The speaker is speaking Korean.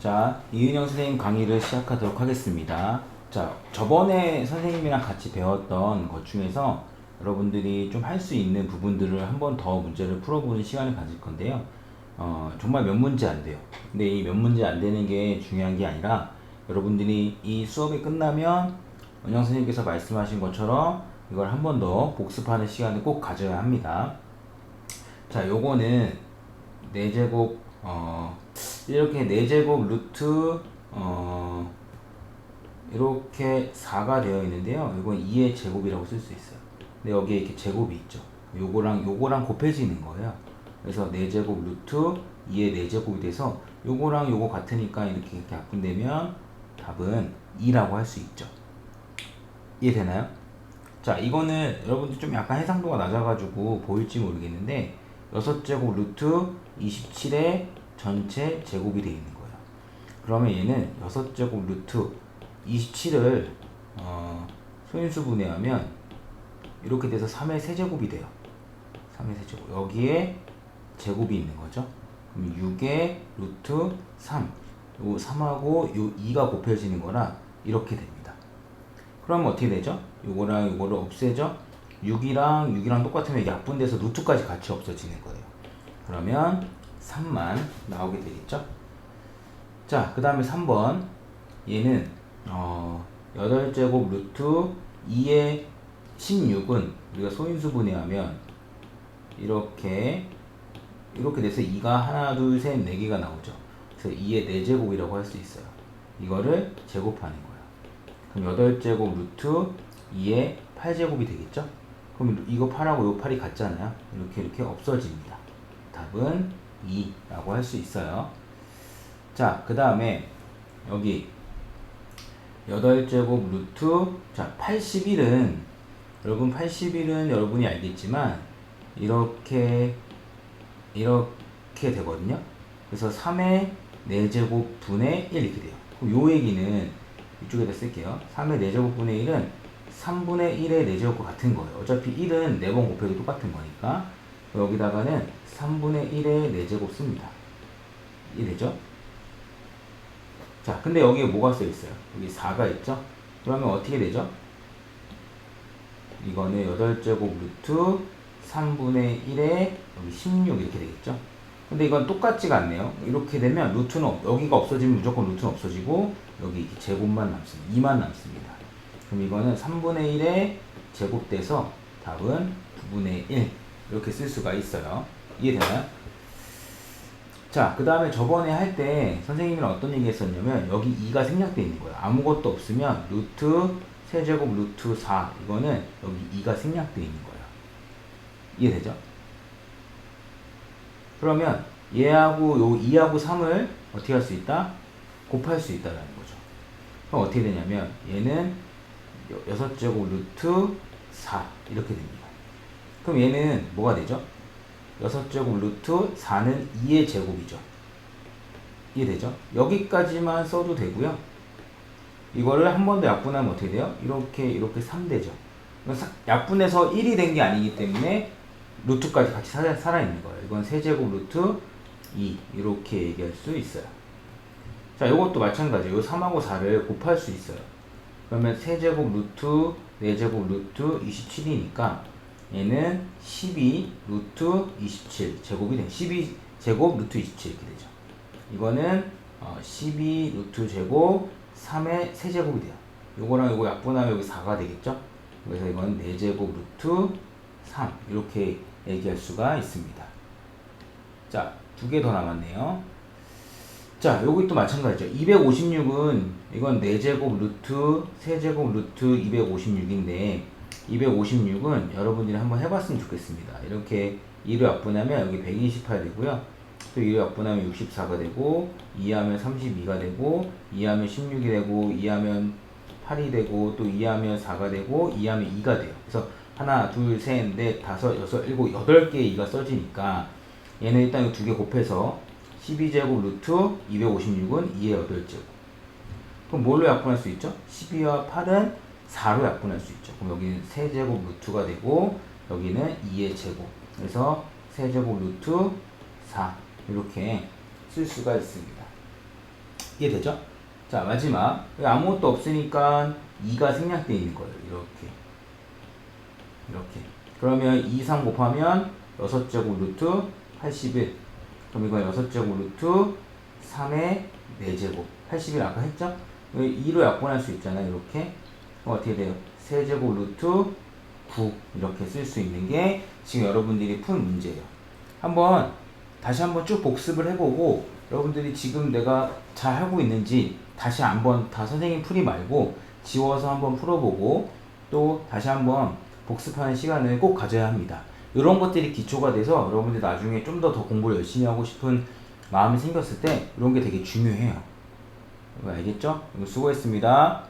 자, 이은영 선생님 강의를 시작하도록 하겠습니다. 자, 저번에 선생님이랑 같이 배웠던 것 중에서 여러분들이 좀 할 수 있는 부분들을 한 번 더 문제를 풀어보는 시간을 가질 건데요. 어, 정말 몇 문제 안 돼요. 근데 이 몇 문제 안 되는 게 중요한 게 아니라 여러분들이 이 수업이 끝나면 은영 선생님께서 말씀하신 것처럼 이걸 한 번 더 복습하는 시간을 꼭 가져야 합니다. 자, 요거는 4제곱 어 이렇게 4제곱 루트 어 이렇게 4가 되어 있는데요. 이건 2의 제곱이라고 쓸 수 있어요. 근데 여기에 이렇게 제곱이 있죠. 요거랑 요거랑 곱해지는 거예요. 그래서 4제곱 루트 2의 4제곱이 돼서 요거랑 요거 같으니까 이렇게 이렇게 약분되면 답은 2라고 할 수 있죠. 이해되나요? 자, 이거는 여러분들 좀 약간 해상도가 낮아가지고 보일지 모르겠는데 6제곱 루트 27의 전체 제곱이 되어 있는 거예요. 그러면 얘는 6제곱 루트 27을 어, 소인수 분해하면 이렇게 돼서 3의 세제곱이 돼요. 3의 세제곱. 여기에 제곱이 있는 거죠. 그럼 6의 루트 3. 요 3하고 요 2가 곱해지는 거라 이렇게 됩니다. 그러면 어떻게 되죠? 요거랑 요거를 없애죠? 6이랑 6이랑 똑같으면 약분 돼서 루트까지 같이 없어지는 거예요. 그러면 3만 나오게 되겠죠? 자, 그 다음에 3번. 얘는, 어, 8제곱 루트 2의 16은 우리가 소인수 분해 하면 이렇게, 이렇게 돼서 2가 하나, 둘, 셋, 4개가 나오죠. 그래서 2의 4제곱이라고 할 수 있어요. 이거를 제곱하는 거예요. 그럼 8제곱 루트 2의 8제곱이 되겠죠? 그럼 이거 8하고 요 8이 같잖아요. 이렇게 이렇게 없어집니다. 답은 2라고 할 수 있어요. 자, 그 다음에 여기 8제곱 루트 자 81은 여러분 81은 여러분이 알겠지만 이렇게 이렇게 되거든요. 그래서 3의 4제곱 분의 1 이렇게 돼요. 그럼 요 얘기는 이쪽에다 쓸게요. 3의 4제곱 분의 1은 3분의 1의 4제곱과 같은 거예요. 어차피 1은 4번 곱해도 똑같은 거니까 여기다가는 3분의 1의 4제곱 씁니다. 이해되죠? 자, 근데 여기에 뭐가 써 있어요? 여기 4가 있죠? 그러면 어떻게 되죠? 이거는 8제곱 루트 3분의 1에 여기 16 이렇게 되겠죠? 근데 이건 똑같지가 않네요. 이렇게 되면 루트는 없- 여기가 없어지면 무조건 루트는 없어지고 여기 제곱만 남습니다. 2만 남습니다. 그럼 이거는 3분의 1에 제곱돼서 답은 9분의 1 이렇게 쓸 수가 있어요. 이해되나요? 자, 그 다음에 저번에 할 때 선생님이랑 어떤 얘기 했었냐면 여기 2가 생략되어 있는 거예요. 아무것도 없으면 루트 세제곱 루트 4 이거는 여기 2가 생략되어 있는 거예요. 이해되죠? 그러면 얘하고 요 2하고 3을 어떻게 할 수 있다? 곱할 수 있다라는 거죠. 그럼 어떻게 되냐면 얘는 6제곱 루트 4 이렇게 됩니다. 그럼 얘는 뭐가 되죠? 6제곱 루트 4는 2의 제곱이죠. 이해되죠? 여기까지만 써도 되고요. 이거를 한 번 더 약분하면 어떻게 돼요? 이렇게 이렇게 3되죠. 약분해서 1이 된 게 아니기 때문에 루트까지 같이 살아, 살아 있는 거예요. 이건 세제곱 루트 2 이렇게 얘기할 수 있어요. 자, 이것도 마찬가지예요. 요 3하고 4를 곱할 수 있어요. 그러면 세제곱 루트 4제곱 루트 27이니까 얘는 12 루트 27 제곱이 돼. 12 제곱 루트 27 이렇게 되죠. 이거는 어, 12 루트 제곱 3의 세제곱이 돼요. 요거랑 요거 약분하면 여기 4가 되겠죠? 그래서 이건 4제곱 루트 3 이렇게 얘기할 수가 있습니다. 자, 두 개 더 남았네요. 자, 여기 또 마찬가지죠. 256은 이건 4제곱 루트 세제곱 루트 256인데 256은 여러분들이 한번 해봤으면 좋겠습니다. 이렇게 2로 약분하면 여기 128 되고요. 또 2로 약분하면 64가 되고 2하면 32가 되고 2하면 16이 되고 2하면 8이 되고 또 2하면 4가 되고 2하면 2가 돼요. 그래서 하나, 둘, 셋, 넷, 다섯, 여섯, 일곱, 여덟 개의 2가 써지니까 얘는 일단 이 두 개 곱해서 12제곱 루트 256은 2의 8제곱. 그럼 뭘로 약분할 수 있죠? 12와 8은 4로 약분할 수 있죠. 그럼 여기는 세제곱 루트가 되고 여기는 2의 제곱. 그래서 세제곱 루트 4 이렇게 쓸 수가 있습니다. 이해되죠? 자 마지막 아무것도 없으니까 2가 생략되어 있는 거예요. 이렇게 이렇게 그러면 2, 3 곱하면 6제곱 루트 81 그럼 이건 6제곱 루트 3의 4제곱 81 아까 했죠? 2로 약분할 수 있잖아요. 이렇게 어떻게 돼요? 세제곱 루트 9 이렇게 쓸 수 있는 게 지금 여러분들이 푼 문제예요. 한번 다시 한번 쭉 복습을 해보고 여러분들이 지금 내가 잘 하고 있는지 다시 한번 다 선생님 풀이 말고 지워서 한번 풀어보고 또 다시 한번 복습하는 시간을 꼭 가져야 합니다. 이런 것들이 기초가 돼서 여러분들 나중에 좀 더 더 공부를 열심히 하고 싶은 마음이 생겼을 때 이런 게 되게 중요해요. 알겠죠? 수고했습니다.